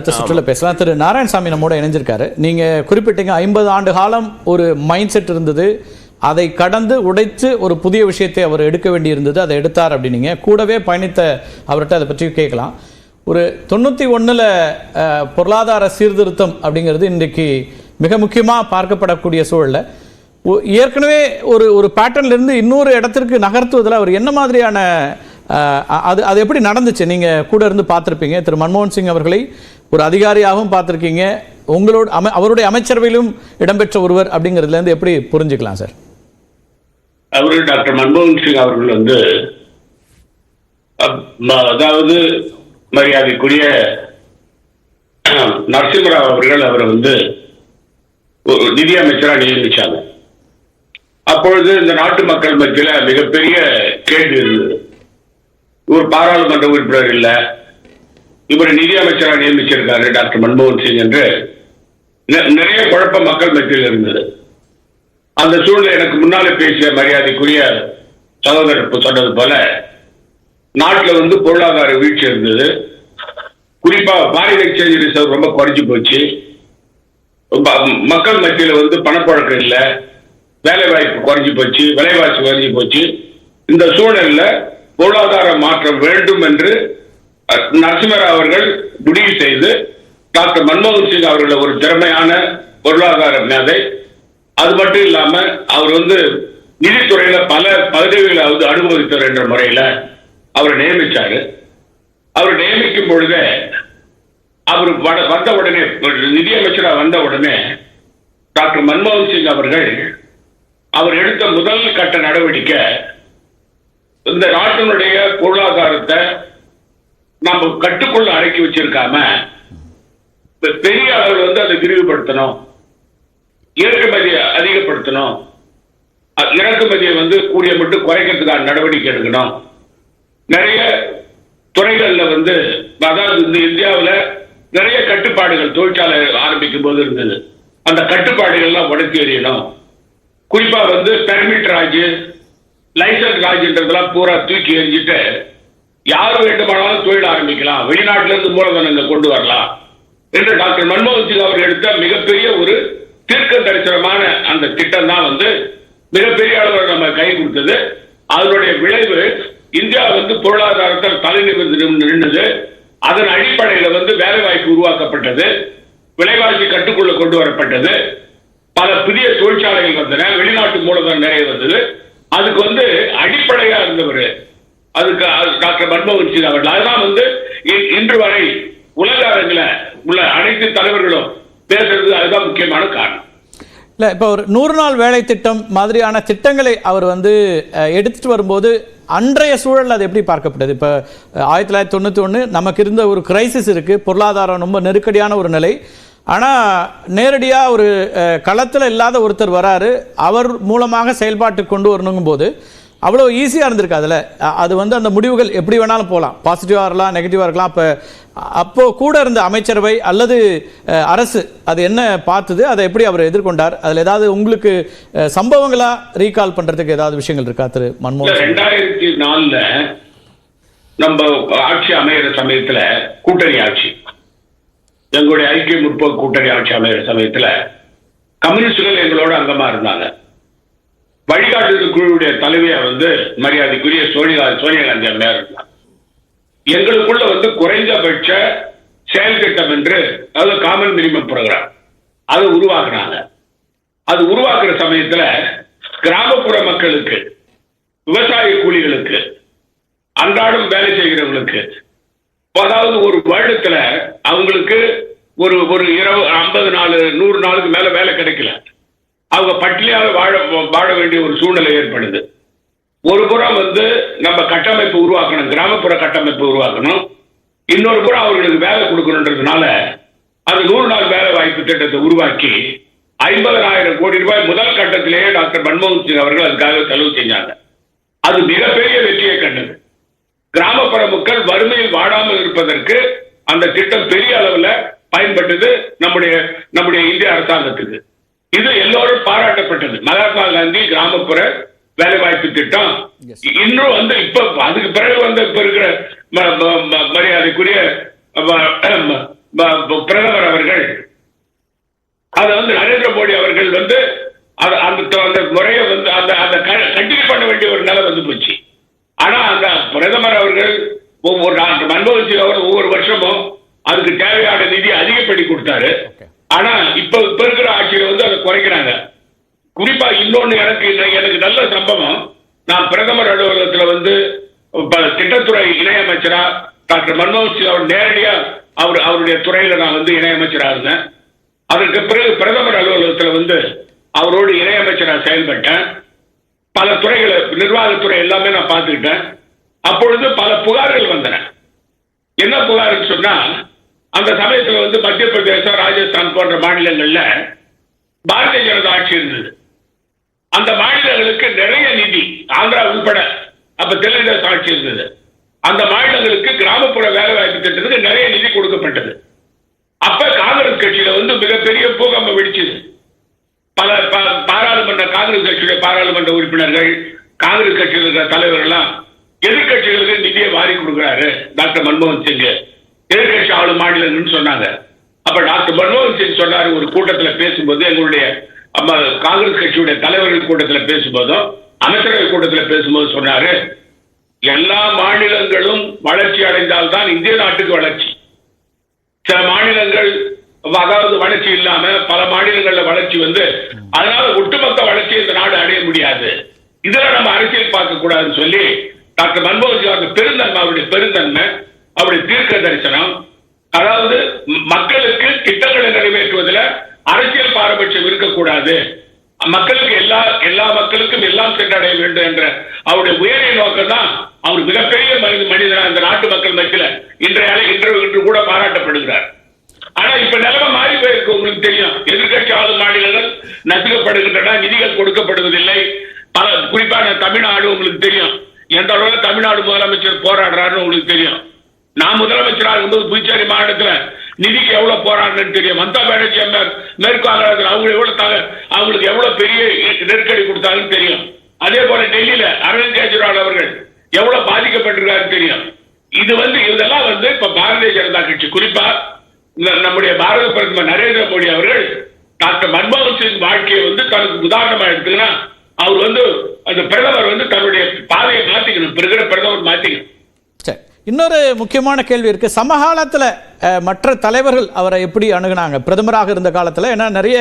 அடுத்த சுற்றுல பேசலாம். திரு நாராயணசாமி நம்மோட இணைஞ்சிருக்காரு. நீங்க குறிப்பிட்டீங்க ஐம்பது ஆண்டு காலம் ஒரு மைண்ட் செட் இருந்தது. அதை கடந்து உடைத்து ஒரு புதிய விஷயத்தை அவர் எடுக்க வேண்டியிருந்தது. அதை எடுத்தார் அப்படின்னீங்க. கூடவே பயணித்த அவர்கிட்ட அதை பற்றி கேட்கலாம். ஒரு தொண்ணூற்றி ஒன்றில் பொருளாதார சீர்திருத்தம் அப்படிங்கிறது இன்றைக்கு மிக முக்கியமாக பார்க்கப்படக்கூடிய சூழல்ல. ஏற்கனவே ஒரு ஒரு இருந்து இன்னொரு இடத்திற்கு நகர்த்துவதில் அவர் என்ன மாதிரியான அது அது எப்படி நடந்துச்சு? நீங்கள் கூட இருந்து பார்த்துருப்பீங்க. திரு மன்மோகன் சிங் அவர்களை ஒரு அதிகாரியாகவும் பார்த்துருக்கீங்க. உங்களோட அம அவருடைய அமைச்சரவையிலும் இடம்பெற்ற ஒருவர் அப்படிங்கிறதுலேருந்து எப்படி புரிஞ்சுக்கலாம் சார்? அவரு டாக்டர் மன்மோகன் சிங் அவர்கள் வந்து அதாவது மரியாதைக்குரிய நரசிம்மராவ் அவர்கள் அவரை வந்து நிதியமைச்சராக நிதி நியமிச்சாங்க. அப்பொழுது இந்த நாட்டு மக்கள் மத்தியில் மிகப்பெரிய கேள்வி இருந்தது. ஒரு பாராளுமன்ற உறுப்பினர் இல்லை. இவர் நிதி அமைச்சராக நியமிச்சிருக்காரு டாக்டர் மன்மோகன் சிங் என்று. நிறைய குழப்பம் மக்கள் மத்தியில் இருந்தது. அந்த சூழ்நிலை எனக்கு முன்னாலே பேசிய மரியாதைக்குரிய சகோதரர் சொன்னது போல நாட்டில் வந்து பொருளாதார வீழ்ச்சி இருந்தது. குறிப்பாக ஃபாரின் எக்ஸ்சேஞ்ச் ரிசர்வ் ரொம்ப குறைஞ்சு போச்சு. மக்கள் மத்தியில் வந்து பணப்பழக்கம் இல்லை. வேலை வாய்ப்பு குறைஞ்சு போச்சு விலைவாசி குறைஞ்சு போச்சு. இந்த சூழலில் பொருளாதார மாற்றம் வேண்டும் என்று நரசிம்மர் நரசிம்மராவ் அவர்கள் முடிவு செய்து டாக்டர் மன்மோகன் சிங் அவர்களை ஒரு திறமையான பொருளாதார மேதை. அது மட்டும் இல்லாம அவர் வந்து நிதித்துறையில பல பதவிகளை வந்து அனுபவித்தவர் என்ற முறையில அவரை நியமிச்சாரு. அவர் நியமிக்கும் பொழுதே அவர் வட- வந்த உடனே நிதியமைச்சரா வந்த உடனே டாக்டர் மன்மோகன் சிங் அவர்கள் அவர் எடுத்த முதல் கட்ட நடவடிக்கை இந்த நாட்டினுடைய பொருளாதாரத்தை நம்ம கட்டுக்குள்ள அடக்கி வச்சிருக்காம பெரிய அளவில் வந்து அதை விரிவுபடுத்தணும். ஏற்றுமதியை அதிகப்படுத்தணும். இறக்குமதியை வந்து கூடிய மட்டும் குறைக்கிறதுக்கான நடவடிக்கை எடுக்கணும். நிறைய துறைகள்ல வந்து அதாவது இந்த இந்தியாவுல நிறைய கட்டுப்பாடுகள் தொழிற்சாலை ஆரம்பிக்கும் போது இருந்தது. அந்த கட்டுப்பாடுகள்லாம் உடச்சி எறியணும். குறிப்பா வந்து பெர்மிட் ராஜ் லைசன்ஸ் ராஜ்ன்றதெல்லாம் பூரா தூக்கி எறிஞ்சிட்டு யார் வேண்டுமானாலும் தொழில் ஆரம்பிக்கலாம். வெளிநாட்டில இருந்து மூலதனம் கொண்டு வரலாம் என்று டாக்டர் மன்மோகன் சிங் அவர் எடுத்த மிகப்பெரிய ஒரு தீர்க்க தரிசனமான அந்த திட்டம் தான் வந்து மிகப்பெரிய அளவில் நம்ம கை கொடுத்தது. அதனுடைய விளைவு இந்தியா வந்து பொருளாதாரத்தில் தலை நிமிர்ந்து நின்று அதன் அடிப்படையில் வந்து வேலை வாய்ப்பு உருவாக்கப்பட்டது. விலைவாசி கட்டுக்குள்ள கொண்டு வரப்பட்டது. பல புதிய தொழிற்சாலைகள் வந்தன. வெளிநாட்டு மூலதனம் நிறைய வந்தது. அதுக்கு வந்து அடிப்படையா இருந்தவர். அதுக்கு டாக்டர் மன்மோகன் சிங் அவர்கள். அதெல்லாம் வந்து இன்று வரை உலக அரங்கில் உள்ள அனைத்து தலைவர்களும் பேசுறது அதுதான் முக்கியமான காரணம். இல்லை இப்போ ஒரு நூறு நாள் வேலை திட்டம் மாதிரியான திட்டங்களை அவர் வந்து எடுத்துட்டு வரும்போது அன்றைய சூழல் அது எப்படி பார்க்கப்பட்டது இப்போ ஆயிரத்தி தொள்ளாயிரத்தி தொண்ணூற்றி ஒன்று நமக்கு இருந்த ஒரு கிரைசிஸ் இருக்குது பொருளாதாரம் ரொம்ப நெருக்கடியான ஒரு நிலை. ஆனால் நேரடியாக ஒரு களத்தில் இல்லாத ஒருத்தர் வராரு. அவர் மூலமாக செயல்பாட்டுக்கு கொண்டு வரணுங்கும் போது அவ்வளோ ஈஸியாக இருந்திருக்கு அதில். அது வந்து அந்த முடிவுகள் எப்படி வேணாலும் போகலாம் பாசிட்டிவாக இருக்கலாம் நெகட்டிவாக இருக்கலாம். அப்போ அப்போ கூட இருந்த அமைச்சரவை அல்லது அரசு அது என்ன பார்த்தது அதை எப்படி அவர் எதிர்கொண்டார்? அதில் ஏதாவது உங்களுக்கு அஹ், சம்பவங்களா ரீகால் பண்ணுறதுக்கு ஏதாவது விஷயங்கள் இருக்கா திரு மன்மோகன்? ரெண்டாயிரத்தி நாலுல நம்ம ஆட்சி அமைகிற சமயத்துல கூட்டணி ஆட்சி எங்களுடைய ஐக்கிய முற்போக்கு கூட்டணி ஆட்சி அமைகிற சமயத்துல கம்யூனிஸ்டுகள் எங்களோட அங்கமா இருந்தாங்க. வழிகாட்டுதல் குழுவுடைய தலைவியா வந்து மரியாதைக்குரிய சோனியா சோனியா காந்தி அம்மையார் எங்களுக்குள்ள வந்து குறைந்தபட்ச செயல் திட்டம் என்று அதாவது காமன் மினிமம் ப்ரோக்ராம் அதை உருவாக்குனாங்க. அது உருவாக்குற சமயத்துல கிராமப்புற மக்களுக்கு விவசாய கூலிகளுக்கு அன்றாடம் வேலை செய்கிறவங்களுக்கு அதாவது ஒரு வருடத்துல அவங்களுக்கு ஒரு ஒரு இரவு ஐம்பது நாள் நூறு நாளுக்கு மேல வேலை கிடைக்கல. அவங்க பட்டினியாக வாழ வாழ வேண்டிய ஒரு சூழ்நிலை ஏற்படுது. ஒரு புறம் வந்து நம்ம கட்டமைப்பு உருவாக்கணும் கிராமப்புற கட்டமைப்பு உருவாக்கணும். இன்னொரு புறம் அவர்களுக்கு வேலை கொடுக்கணுன்றதுனால அந்த நூறு நாள் வேலை வாய்ப்பு திட்டத்தை உருவாக்கி ஐம்பதனாயிரம் கோடி ரூபாய் முதல் கட்டத்திலேயே டாக்டர் மன்மோகன் சிங் அவர்கள் அதுக்காக செலவு செஞ்சாங்க. அது மிகப்பெரிய வெற்றியை கண்டது. கிராமப்புற மக்கள் வறுமையில் வாழாமல் இருப்பதற்கு அந்த திட்டம் பெரிய அளவில் பயன்பட்டது நம்முடைய நம்முடைய இந்திய அரசாங்கத்துக்கு. இது எல்லோரும் பாராட்டப்பட்டது மகாத்மா காந்தி கிராமப்புற வேலைவாய்ப்பு திட்டம். இன்னும் வந்து இப்ப அதுக்கு பிறகு வந்து இப்ப இருக்கிற மரியாதைக்குரிய பிரதமர் அவர்கள் அதை வந்து நரேந்திர மோடி அவர்கள் வந்து அந்த அந்த முறையை வந்து அந்த அந்த கண்டினியூ பண்ண வேண்டிய ஒரு நிலை வந்து போச்சு ஆனா அந்த பிரதமர் அவர்கள் ஒவ்வொரு மன்மோகன் சிங் அவர் ஒவ்வொரு வருஷமும் அதுக்கு தேவையான நிதி அதிகப்படி கொடுத்தாரு. ஆனா இப்ப இப்ப இருக்கிற ஆட்சியில வந்து அதை குறைக்கிறாங்க. குறிப்பா இன்னொன்னு எனக்கு எனக்கு நல்ல சம்பவம். நான் பிரதமர் அலுவலகத்துல வந்து திட்டத்துறை இணையமைச்சரா டாக்டர் மன்மோகன் சிங் அவர் நேரடியா அவர் அவருடைய துறையில நான் வந்து இணையமைச்சரா இருந்தேன். அதற்கு பிறகு பிரதமர் அலுவலகத்துல வந்து அவரோடு இணையமைச்சரா செயல்பட்டேன். பல துறைகளை நிர்வாகத்துறை எல்லாமே நான் பார்த்துக்கிட்டேன். அப்பொழுது பல புகார்கள் வந்தன. என்ன புகார்னு சொன்னா அந்த சமயத்தில் வந்து மத்திய பிரதேசம் ராஜஸ்தான் போன்ற மாநிலங்களில் பாரதிய ஜனதா ஆட்சி இருந்தது. அந்த மாநிலங்களுக்கு நிறைய நிதி ஆந்திரா உள்பட அப்ப தெலுங்கு ஆட்சி இருந்தது. அந்த மாநிலங்களுக்கு கிராமப்புற வேலை வாய்ப்பு திட்டத்துக்கு நிறைய நிதி கொடுக்கப்பட்டது. அப்ப காங்கிரஸ் கட்சியில வந்து மிகப்பெரிய பூகம்பம் வெடிச்சது. பல பாராளுமன்ற காங்கிரஸ் கட்சியுடைய பாராளுமன்ற உறுப்பினர்கள் காங்கிரஸ் கட்சியில் இருக்கிற தலைவர்கள்லாம் எதிர்கட்சிகளுக்கு நிதியை வாரி கொடுக்கிறாரு டாக்டர் மன்மோகன் சிங் எதிர்கட்சி ஆளும் மாநிலங்கள்னு சொன்னாங்க. அப்ப டாக்டர் மன்மோகன் சிங் சொன்னாரு ஒரு கூட்டத்துல பேசும்போது எங்களுடைய காங்கிரஸ் கட்சியுடைய தலைவர்கள் கூட்டத்துல பேசும்போதும் அமைச்சரவை கூட்டத்துல பேசும்போது சொன்னாரு எல்லா மாநிலங்களும் வளர்ச்சி அடைந்தால்தான் இந்திய நாட்டுக்கு வளர்ச்சி. சில மாநிலங்கள் அதாவது வளர்ச்சி இல்லாம பல மாநிலங்கள்ல வளர்ச்சி வந்து அதனால ஒட்டுமொத்த வளர்ச்சி இந்த நாடு அடைய முடியாது. இதுல நம்ம அரசியல் பார்க்க கூடாதுன்னு சொல்லி டாக்டர் மன்மோகன் சிங் அவருடைய பெருந்தன்மை அவருடைய பெருந்தன்மை அவருடைய தீர்க்க தரிசனம். அதாவது மக்களுக்கு திட்டங்களை நிறைவேற்றுவதில் அரசியல் பாரபட்சம் இருக்கக்கூடாது. மக்களுக்கு எல்லா எல்லா மக்களுக்கும் எல்லாம் சென்றடைய வேண்டும் என்ற அவருடைய உயரிய நோக்கம் தான் அவர் மிகப்பெரிய மனித மனிதனா இந்த நாட்டு மக்கள் மத்தியில இன்றைய இன்று இன்று கூட பாராட்டப்படுகிறார். ஆனா இப்ப நிலைமை மாறி போயிருக்கு உங்களுக்கு தெரியும். எதிர்கட்சி ஆளும் மாநிலங்கள் நசுக்கப்படுகின்றன நிதிகள் கொடுக்கப்படுவதில்லை. பல குறிப்பான தமிழ்நாடு உங்களுக்கு தெரியும். எந்த அளவுக்கு தமிழ்நாடு முதலமைச்சர் போராடுறாருன்னு உங்களுக்கு தெரியும். நான் முதலமைச்சராக இருக்கும்போது புதுச்சேரி மாநிலத்துல நிதிக்கு எவ்வளவு போறாங்கன்னு தெரியும். மம்தா பானர்ஜி அம்மையார் மேற்கு வங்காளத்தில் அவங்க எவ்வளவு தக- அவங்களுக்கு எவ்வளவு பெரிய நெருக்கடி கொடுத்தாங்கன்னு தெரியும். அதே போல டெல்லியில அரவிந்த் கெஜ்ரிவால் அவர்கள் எவ்வளவு பாதிக்கப்பட்டிருக்காருன்னு தெரியும். இது வந்து இதெல்லாம் வந்து இப்ப பாரதிய ஜனதா கட்சி. குறிப்பா நம்முடைய பாரத பிரதமர் நரேந்திர மோடி அவர்கள் டாக்டர் மன்மோகன் சிங் வாழ்க்கையை வந்து தனக்கு உதாரணமா எடுத்துக்கினா அவர் வந்து அந்த பிரதமர் வந்து தன்னுடைய பாதையை மாத்திக்கணும். இருக்கிற பிரதமர் மாத்திக்கணும். சரி. இன்னொரு முக்கியமான கேள்வி இருக்குது சமகாலத்தில் மற்ற தலைவர்கள் அவரை எப்படி அணுகுனாங்க? பிரதமராக இருந்த காலத்தில் ஏன்னா நிறைய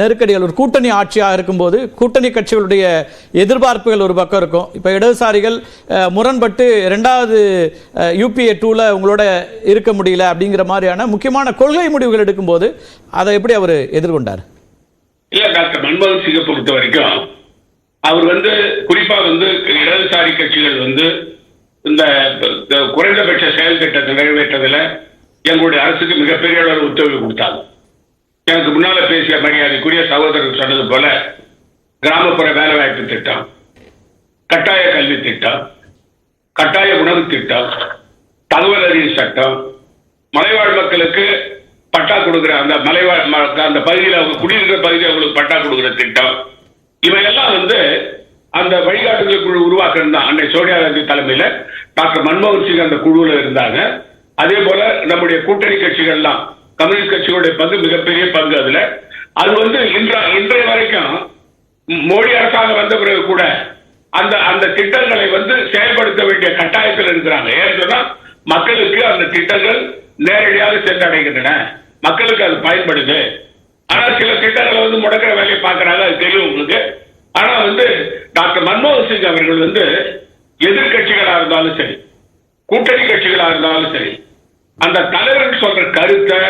நெருக்கடிகள் ஒரு கூட்டணி ஆட்சியாக இருக்கும்போது கூட்டணி கட்சிகளுடைய எதிர்பார்ப்புகள் ஒரு பக்கம் இருக்கும். இப்போ இடதுசாரிகள் முரண்பட்டு ரெண்டாவது யூபிஏ டூவில் உங்களோட இருக்க முடியல அப்படிங்கிற மாதிரியான முக்கியமான கொள்கை முடிவுகள் எடுக்கும்போது அதை எப்படி அவர் எதிர்கொண்டார்? இல்லை டாக்டர் மன்மோகன் சிங்கை பொறுத்த வரைக்கும் அவர் வந்து குறிப்பாக வந்து இடதுசாரி கட்சிகள் வந்து இந்த குறைந்தபட்ச செயல் திட்டத்தை நிறைவேற்றதில் எங்களுடைய அரசுக்கு மிகப்பெரிய அளவில் உத்தரவு கொடுத்தாங்க. எனக்கு முன்னால் பேசிய மரியாதைக்குரிய சகோதரர் சொன்னது போல கிராமப்புற வேலைவாய்ப்பு திட்டம் கட்டாய கல்வி திட்டம் கட்டாய உணவு திட்டம் தகவல் அறிவு சட்டம் மலைவாழ் மக்களுக்கு பட்டா கொடுக்கிற அந்த மலைவாழ் ம- அந்த பகுதியில் அவங்க குடியிருக்கிற பகுதியில் அவங்களுக்கு பட்டா கொடுக்கிற திட்டம் இவையெல்லாம் வந்து அந்த வழிகாட்டுதல் குழு உருவாக்குறது தான் அன்னை சோனியா காந்தி தலைமையில டாக்டர் மன்மோகன் சிங் அந்த குழுவில் இருந்தாங்க. அதே போல நம்முடைய கூட்டணி கட்சிகள்லாம் கம்யூனிஸ்ட் கட்சிகளுடைய பங்கு மிகப்பெரிய பங்கு அதுல. அது வந்து இன்ற இன்றைய வரைக்கும் மோடி அரசாங்கம் வந்த பிறகு கூட அந்த அந்த திட்டங்களை வந்து செயல்படுத்த வேண்டிய கட்டாயத்தில் இருக்கிறாங்க. ஏன்னு சொன்னா மக்களுக்கு அந்த திட்டங்கள் நேரடியாக சென்றடைகின்றன. மக்களுக்கு அது பயன்படுது. ஆனா சில திட்டங்களை வந்து முடக்கிற வேலையை பார்க்கறாங்க. அது தெரியும் உங்களுக்கு. ஆனா வந்து டாக்டர் மன்மோகன் சிங் அவர்கள் வந்து எதிர்கட்சிகளா இருந்தாலும் சரி கூட்டணி கட்சிகளா இருந்தாலும் சரி அந்த தலைவர்கள் சொல்ற கருத்தை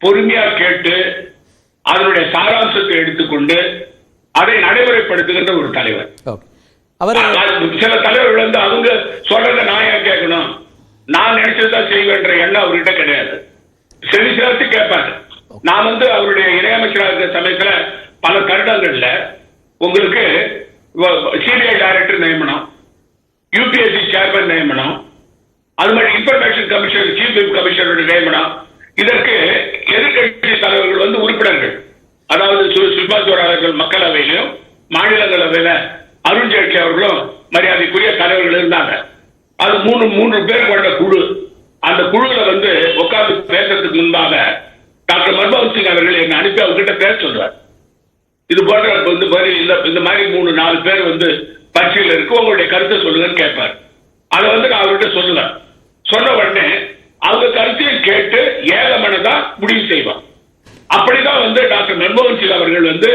பொறுமையா கேட்டு அதனுடைய சாராம்சத்தை எடுத்துக்கொண்டு அதை நடைமுறைப்படுத்துகின்ற ஒரு தலைவர். அவர் சில தலைவர்கள் வந்து அவங்க சொல்றத நான் ஏன் கேட்கணும்? நான் நினைச்சதுதான் செய்வேன்ற எண்ணம் அவர்கிட்ட கிடையாது. செவி சேர்த்து கேட்பாரு நான் வந்து அவருடைய இணையமைச்சராக இருக்கிற சமயத்துல பல தருணங்கள்ல உங்களுக்கு சிபிஐ டைரக்டர் நியமனம் யூபிஎஸ்சி சேர்மன் நியமனம் அது மாதிரி இன்ஃபர்மேஷன் கமிஷன் சீஃப் கமிஷனருடைய நியமனம். இதற்கு எதிர்கட்சி தலைவர்கள் வந்து உறுப்பினர்கள். அதாவது சு- சுஷ்மா சுவராஜர்கள் அவர்கள் மக்களவையிலும் மாநிலங்களவையில அருண் ஜேட்லி அவர்களும் மரியாதைக்குரிய தலைவர்கள் இருந்தாங்க. அது மூணு மூன்று பேர் கொண்ட குழு. அந்த குழுல வந்து உட்கார்ந்து பேசுறதுக்கு முன்பாக டாக்டர் மன்மோகன் சிங் அவர்கள் என்னை அனுப்பி அவர்கிட்ட பேச சொல்றாரு இது போன்ற இந்த மாதிரி இந்த இந்த மாதிரி மூணு நாலு பேர் வந்து பரீட்சையில் இருக்கு. உங்களுடைய கருத்தை சொல்லுங்கன்னு கேட்பார். அதை வந்து நான் அவர்கிட்ட சொல்லல. சொன்ன உடனே அவங்க கருத்தையும் கேட்டு ஏகமனதா முடிவு செய்வான் அப்படிதான் வந்து டாக்டர் மன்மோகன் சிங் அவர்கள் வந்து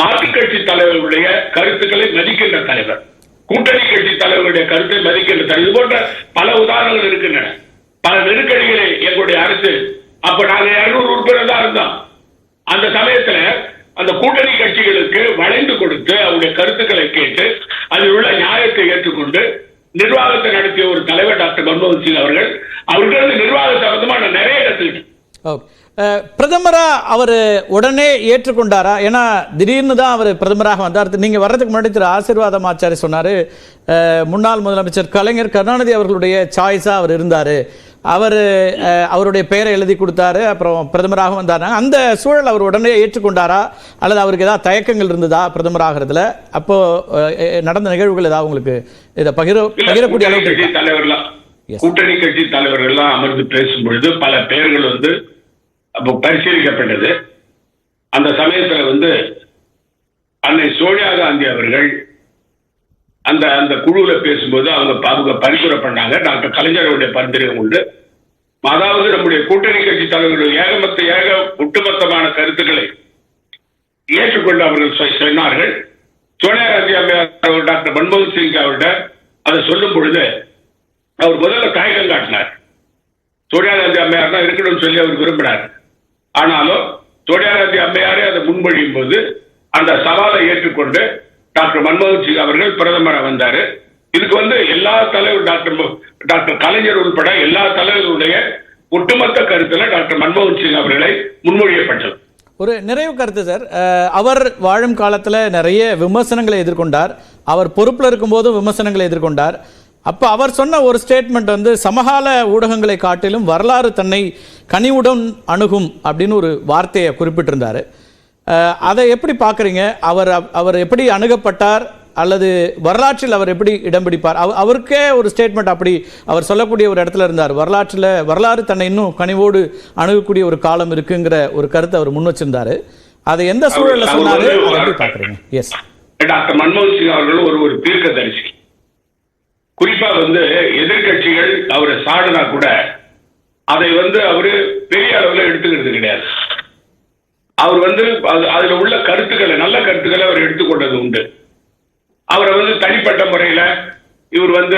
மாற்றுக் கட்சி தலைவர்களுடைய கருத்துக்களை மதிக்கின்ற தலைவர். கூட்டணி கட்சி தலைவர்களுடைய கருத்தை மதிக்கின்ற தலைவர். இது போன்ற பல உதாரணங்கள் இருக்கின்றன. பல நெருக்கடிகளை எங்களுடைய அரசு அப்ப நாங்க இருநூறு உறுப்பினர் தான் இருந்தோம். அந்த சமயத்துல அந்த கூட்டணி கட்சிகளுக்கு வளைந்து கொடுத்து அவருடைய கருத்துக்களை கேட்டு அதில் உள்ள நியாயத்தை ஏற்றுக்கொண்டு நிர்வாகத்தை நடத்திய ஒரு தலைவர் டாக்டர் மன்மோகன் சிங் அவர்கள் அவர்களது நிர்வாக சம்பந்தமா நான் நிறைய இடத்துல ஓகே அஹ், பிரதமரா அவர் உடனே ஏற்றுக்கொண்டாரா? ஏன்னா திடீர்னு தான் அவர் பிரதமராக வந்தார். நீங்க வர்றதுக்கு முன்னாடி திரு ஆசீர்வாதம் ஆச்சாரி சொன்னாரு. அஹ், முன்னாள் முதலமைச்சர் கலைஞர் கருணாநிதி அவர்களுடைய சாய்ஸா அவர் இருந்தாரு. அவர் அஹ், அவருடைய பெயரை எழுதி கொடுத்தாரு. அப்புறம் பிரதமராக வந்தாரு. அந்த சூழல் அவர் உடனே ஏற்றுக்கொண்டாரா? அல்லது அவருக்கு ஏதாவது தயக்கங்கள் இருந்ததா பிரதமராகிறதுல? அப்போ நடந்த நிகழ்வுகள் ஏதாவது உங்களுக்கு இதை பகிர பகிரக்கூடிய அளவுக்கு? தலைவர்லாம். கூட்டணி கட்சி தலைவர்கள் எல்லாம் அமர்ந்து பேசும் பொழுது பல பெயர்கள் வந்து பரிசீலிக்கப்பட்டது. அந்த சமயத்துல வந்து அன்னை சோனியா காந்தி அவர்கள் அந்த அந்த குழுவுல பேசும்போது அவங்க அவங்க பரிந்துரை பண்ணாங்க. டாக்டர் கலைஞருடைய பரிந்துரை உண்டு. அதாவது நம்முடைய கூட்டணி கட்சி தலைவர்கள் ஏகமத்த ஏக ஒட்டுமொத்தமான கருத்துக்களை ஏற்றுக்கொண்டு அவர்கள் சொன்னார்கள். சோனியா காந்தி அம்மையார் டாக்டர் மன்மோகன் சிங் அவர்கிட்ட அதை சொல்லும் பொழுது அவர் முதல்ல தயக்கம் காட்டினார். சோனியா காந்தி அம்மையார் தான் இருக்கணும்னு சொல்லி அவர் விரும்பினார். ஆனாலும் சோனியா அம்மையாரே அதை முன்மொழியும் போது அந்த சவாலை ஏற்றுக்கொண்டு டாக்டர் மன்மோகன் சிங் அவர்கள் பிரதமராக வந்தாரு. இதுக்கு வந்து எல்லா தலைவர் டாக்டர் டாக்டர் கலைஞர் உட்பட எல்லா தலைவர்களுடைய ஒட்டுமொத்த கருத்துல டாக்டர் மன்மோகன் சிங் அவர்களை முன்மொழியப்பட்டது ஒரு நிறைவு கருத்து சார். அஹ், அவர் வாழும் காலத்தில் நிறைய விமர்சனங்களை எதிர்கொண்டார். அவர் பொறுப்பில் இருக்கும்போதும் விமர்சனங்களை எதிர்கொண்டார். அப்போ அவர் சொன்ன ஒரு ஸ்டேட்மெண்ட் வந்து சமகால ஊடகங்களை காட்டிலும் வரலாறு தன்னை கனிவுடன் அணுகும் அப்படின்னு ஒரு வார்த்தையை குறிப்பிட்டிருந்தார். அதை எப்படி பார்க்குறீங்க? அவர் அவர் எப்படி அணுகப்பட்டார்? அல்லது வரலாற்றில் அவர் எப்படி இடம் பிடிப்பார்? அவ அவருக்கே ஒரு ஸ்டேட்மெண்ட் அப்படி அவர் சொல்லக்கூடிய ஒரு இடத்துல இருந்தார். வரலாற்றில் வரலாறு தன்னை இன்னும் கனிவோடு அணுகக்கூடிய ஒரு காலம் இருக்குங்கிற ஒரு கருத்தை அவர் முன் வச்சிருந்தாரு. அதை எந்த சூழல்ல சொன்னாரு? எப்படி பார்க்குறீங்க? எஸ் டாக்டர் மன்மோகன் சிங் அவர்கள் ஒரு ஒரு தீர்க்கதரிசி குறிப்பா வந்து எதிர்க்கட்சிகள் அவரை சாடினா கூட அதை வந்து அவரு பெரிய அளவுல எடுத்துக்கிறது கிடையாது. அவர் வந்து அது- அதுல உள்ள கருத்துக்களை நல்ல கருத்துக்களை அவர் எடுத்துக்கொண்டது உண்டு. அவரை வந்து தனிப்பட்ட முறையில இவர் வந்து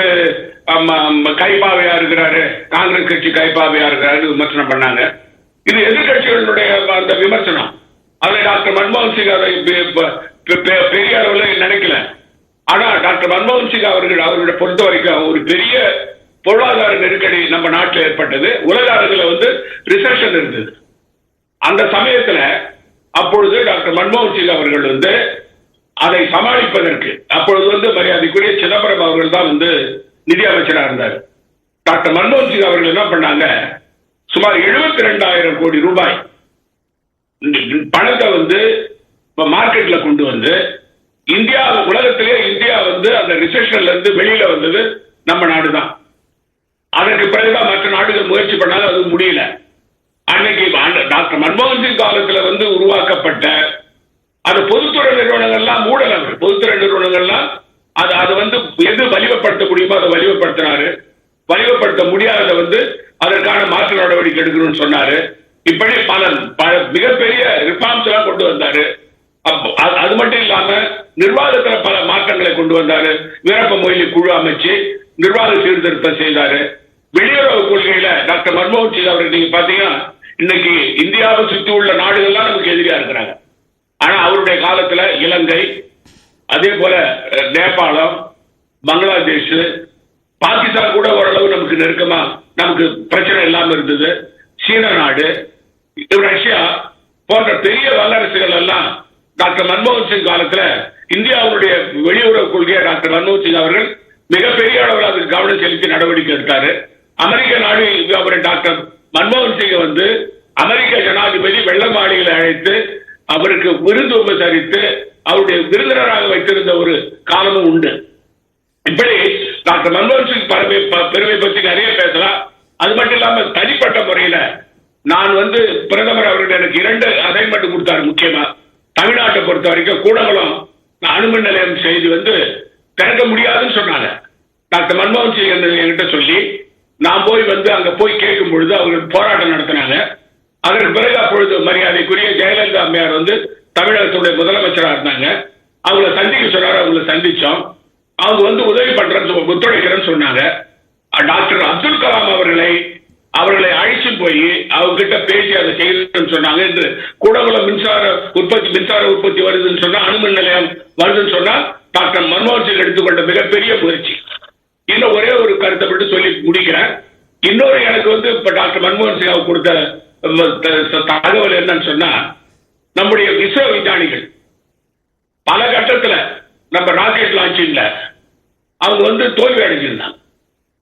கைப்பாவையா இருக்கிறாரு காங்கிரஸ் கட்சி கைப்பாவையா இருக்கிறாரு விமர்சனம் பண்ணாங்க. இது எதிர்கட்சிகளுடைய அந்த விமர்சனம். அதை டாக்டர் மன்மோகன் சிங் அதை பெரிய அளவுல நினைக்கல. ஆனா டாக்டர் மன்மோகன் சிங் அவர்கள் அவர்களை பொறுத்த வரைக்கும் ஒரு பெரிய பொருளாதார நெருக்கடி நம்ம நாட்டில் ஏற்பட்டது. உலக அளவில் வந்து ரிசெஷன் இருந்தது. அந்த சமயத்துல அப்பொழுது டாக்டர் மன்மோகன் சிங் அவர்கள் வந்து அதை சமாளிப்பதற்கு அப்பொழுது வந்து மரியாதைக்குரிய சிதம்பரம் அவர்கள் தான் வந்து நிதி அமைச்சராக இருந்தார். டாக்டர் மன்மோகன் சிங் அவர்கள் என்ன பண்ணாங்க? சுமார் எழுபத்தி ரெண்டாயிரம் கோடி ரூபாய் பணத்தை வந்து இப்ப மார்க்கெட்ல கொண்டு வந்து இந்தியா உலகத்திலே இந்தியா வந்து அந்த ரிசெஷன்ல இருந்து வெளியில வந்தது நம்ம நாடு தான் அதற்கு பிறகுதான் மற்ற நாடுகள் முயற்சி பண்ணாலும் அது முடியல. அன்னைக்கு ஆண்ட- டாக்டர் மன்மோகன் சிங் காலத்துல வந்து உருவாக்கப்பட்ட அது பொதுத்துறை நிறுவனங்கள்லாம் மூடல அவர். பொதுத்துறை நிறுவனங்கள்லாம் அது அது வந்து எது வலிமைப்படுத்த முடியுமோ அதை வலிமைப்படுத்தினாரு. வலிமைப்படுத்த முடியாததை வந்து அதற்கான மாற்று நடவடிக்கை எடுக்கணும்னு சொன்னாரு. இப்படி பல பல மிகப்பெரிய ரிஃபார்ம்ஸ் எல்லாம் கொண்டு வந்தாரு. அது- அது மட்டும் இல்லாம நிர்வாகத்துல பல மாற்றங்களை கொண்டு வந்தாரு. வீரப்ப மொய்லி குழு அமைச்சு நிர்வாக சீர்திருத்தம் செய்தாரு. வெளியுறவு கொள்கையில டாக்டர் மன்மோகன் சிங் அவர்கள் நீங்க பாத்தீங்கன்னா இன்னைக்கு இந்தியாவை சுத்தி உள்ள நாடுகள்லாம் நமக்கு எதிரியா இருக்கிறாங்க. ஆனா அவருடைய காலத்துல இலங்கை அதே போல நேபாளம் பங்களாதேஷ் பாகிஸ்தான் கூட ஓரளவு நமக்கு நெருக்கமா நமக்கு பிரச்சனை இல்லாம இருந்தது. சீன நாடு ரஷ்யா போன்ற பெரிய வல்லரசுகள் எல்லாம் டாக்டர் மன்மோகன் சிங் காலத்துல இந்தியாவுடைய வெளியுறவு கொள்கையை டாக்டர் மன்மோகன் சிங் அவர்கள் மிகப்பெரிய அளவில் அதுக்கு கவனம் செலுத்தி நடவடிக்கை எடுத்தாரு. அமெரிக்க நாடு அவர் டாக்டர் மன்மோகன் சிங் வந்து அமெரிக்க ஜனாதிபதி வெள்ள மாளிகளை அழைத்து அவருக்கு விருந்து உபசரித்து அவருடைய விருந்தினராக வைத்திருந்த ஒரு காலமும் உண்டு. இப்படி டாக்டர் மன்மோகன் சிங் பரமை ப- பெருமை பற்றி நிறைய பேசலாம். அது மட்டும் இல்லாம தனிப்பட்ட முறையில நான் வந்து பிரதமர் அவர்கள் எனக்கு இரண்டு அசைன்மெண்ட் கொடுத்தாரு முக்கியமா. தமிழ்நாட்டை பொறுத்த வரைக்கும் கூடங்குளம் அணுமின் நிலையம் செய்து வந்து திறக்க முடியாதுன்னு சொன்னாங்க. டாக்டர் மன்மோகன் சிங் என்கிட்ட சொல்லி நான் போய் வந்து அங்க போய் கேட்கும் பொழுது அவர்கள் போராட்டம் நடத்தினாங்க. அதற்கு பிறகு அப்பொழுது மரியாதைக்குரிய ஜெயலலிதா அம்மையார் வந்து தமிழகத்துடைய முதலமைச்சராக இருந்தாங்க. அவங்கள சந்திக்க சொன்னார் அவங்கள சந்திச்சோம். அவங்க வந்து உதவி பண்றேன்னு ஒத்துழைக்கிறேன்னு சொன்னாங்க. டாக்டர் அப்துல் கலாம் அவர்களை அவர்களை அழைச்சு போய் அவங்க கிட்ட பேசி அதை செய்யணும்னு சொன்னாங்க. என்று கூடங்குளம் மின்சார உற்பத்தி மின்சார உற்பத்தி வருதுன்னு சொன்னா அணுமின் நிலையம் வருதுன்னு சொன்னா டாக்டர் மன்மோகன் சிங் எடுத்துக்கொண்ட மிகப்பெரிய முயற்சி. இன்னும் ஒரே ஒரு கருத்தை மட்டும் சொல்லி முடிக்கிறேன். இன்னொரு எனக்கு வந்து இப்ப டாக்டர் மன்மோகன் சிங் அவர் கொடுத்த தகவல் என்னன்னு சொன்னா நம்முடைய இஸ்ரோ விஞ்ஞானிகள் பல கட்டத்துல நம்ம ராக்கெட் லான்ச்சிங்ல அவங்க வந்து தோல்வி அடைஞ்சிருந்தாங்க.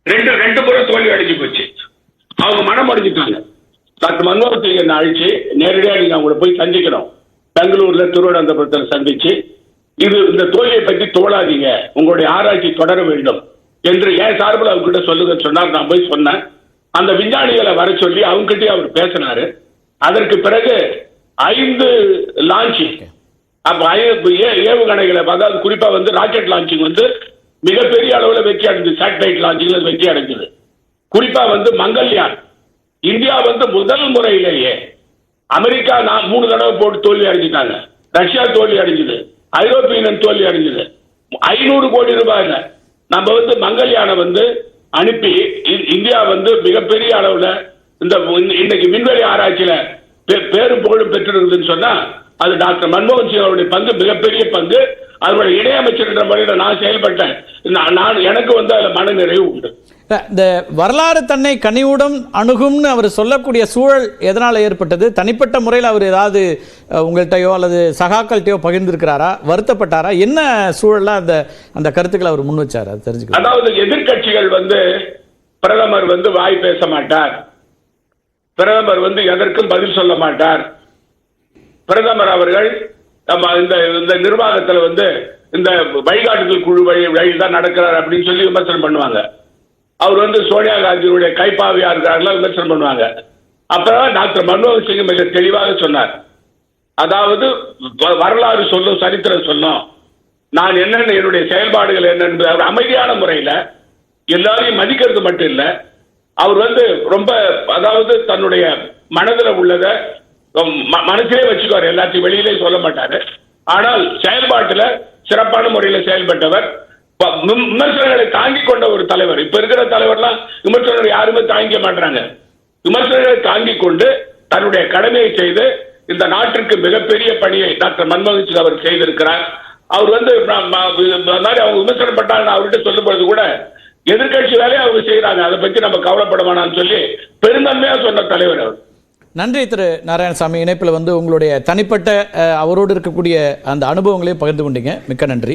ரெண்டு ரெண்டு முறை தோல்வி அடைஞ்சு போச்சு. அவங்க மனம் அடைஞ்சிட்டாங்க டாக்டர் மன்மோகன் சிங் என்ன அழிச்சு நேரடியாக நீங்க அவங்கள போய் சந்திக்கணும். பெங்களூர்ல திருவனந்தபுரத்தில் சந்திச்சு இது இந்த தோல்வியை பற்றி தோழாதீங்க உங்களுடைய ஆராய்ச்சி தொடர வேண்டும். என்று என் சார்பில் அவர்கிட்ட சொல்லுங்கன்னு சொன்னார். நான் போய் சொன்னேன். அந்த விஞ்ஞானிகளை வர சொல்லி அவங்ககிட்டயே அவர் பேசினாரு. அதற்கு பிறகு ஐந்து லான்ச்சிங் அப்ப ஏவுகணைகளை அதாவது குறிப்பா வந்து ராக்கெட் லான்ச்சிங் வந்து மிகப்பெரிய அளவுல வெற்றி அடைஞ்சது. சேட்டலைட் லான்ச்சிங்ல வெற்றி அடைஞ்சது. குறிப்பா வந்து மங்கள்யான். இந்தியா வந்து முதல் முறையிலேயே அமெரிக்கா நான் மூணு தடவை போட்டு தோல்வி அடைஞ்சிட்டாங்க. ரஷ்யா தோல்வி அடைஞ்சது. ஐரோப்பிய யூனியன் தோல்வி அடைஞ்சது. ஐநூறு கோடி ரூபாயில நம்ம வந்து மங்கள்யானை வந்து அனுப்பி இந்தியா வந்து மிகப்பெரிய அளவுல இந்த இன்னைக்கு விண்வெளி ஆராய்ச்சியில பேரும் புகழும் பெற்றிருக்குதுன்னு சொன்னா அது டாக்டர் மன்மோகன் சிங் அவருடைய பங்கு மிகப்பெரிய பங்கு. அவருடைய இணையமைச்சர் என்ற முறையில நான் செயல்பட்டேன். நான் எனக்கு வந்து அதுல மன நிறைவு உண்டு. இந்த வரலாறு தன்னை கனிவுடன் அணுகும்னு அவர் சொல்லக்கூடிய சூழல் எதனால் ஏற்பட்டது? தனிப்பட்ட முறையில் அவர் ஏதாவது உங்கள்கிட்டயோ அல்லது சகாக்கள்கிட்டயோ பகிர்ந்திருக்கிறாரா? வருத்தப்பட்டாரா? என்ன சூழல்ல அந்த அந்த கருத்துக்களை அவர் முன் வச்சார் அது தெரிஞ்சுக்கலாம். அதாவது எதிர்க்கட்சிகள் வந்து பிரதமர் வந்து வாய் பேச மாட்டார். பிரதமர் வந்து எதற்கும் பதில் சொல்ல மாட்டார். பிரதமர் அவர்கள் நம்ம இந்த இந்த நிர்வாகத்தில் வந்து இந்த வழிகாட்டுதல் குழு வழி வழியில் தான் நடக்கிறார் அப்படின்னு சொல்லி விமர்சனம் பண்ணுவாங்க. அவர் வந்து சோனியா காந்தியுடைய கைப்பாவியா இருக்கிறார்கள் விமர்சனம் பண்ணுவாங்க. அப்புறம் டாக்டர் மன்மோகன் சிங் மிக தெளிவாக சொன்னார். அதாவது வ- வரலாறு சொல்லும் சரித்திரம் சொல்லும். நான் என்னென்ன என்னுடைய செயல்பாடுகள் என்னென்று அவர் அமைதியான முறையில் எல்லாரையும் மதிக்கிறது மட்டும் இல்லை அவர் வந்து ரொம்ப அதாவது தன்னுடைய மனதுல உள்ளதை மனசிலே வச்சுக்குவார். எல்லாத்தையும் வெளியிலே சொல்ல மாட்டாரு. ஆனால் செயல்பாட்டுல சிறப்பான முறையில செயல்பட்டவர் விமர்சனங்களை தாங்கிக் கொண்ட ஒரு தலைவர். இப்ப இருக்கிற தலைவர்லாம் விமர்சனங்களை யாருமே தாங்கிக்க மாட்டாங்க விமர்சனங்களை தாங்கிக் கொண்டு தன்னுடைய கடமையை செய்து இந்த நாட்டிற்கு மிகப்பெரிய பணியை டாக்டர் மன்மோகன் சிங் அவர் செய்திருக்கிறார். அவர் வந்து மாதிரி அவங்க விமர்சனம் அவர்கிட்ட சொல்லும் பொழுது கூட எதிர்கட்சி வேலையை அவங்க செய்யறாங்க அதை பத்தி நம்ம கவலைப்பட வேணாம்னு சொல்லி பெருந்தன்மையா சொன்ன தலைவர் அவர். நன்றி திரு நாராயணசாமி. இணைப்பில் வந்து உங்களுடைய தனிப்பட்ட அவரோடு இருக்கக்கூடிய அந்த அனுபவங்களையும் பகிர்ந்து கொண்டீங்க. மிக்க நன்றி.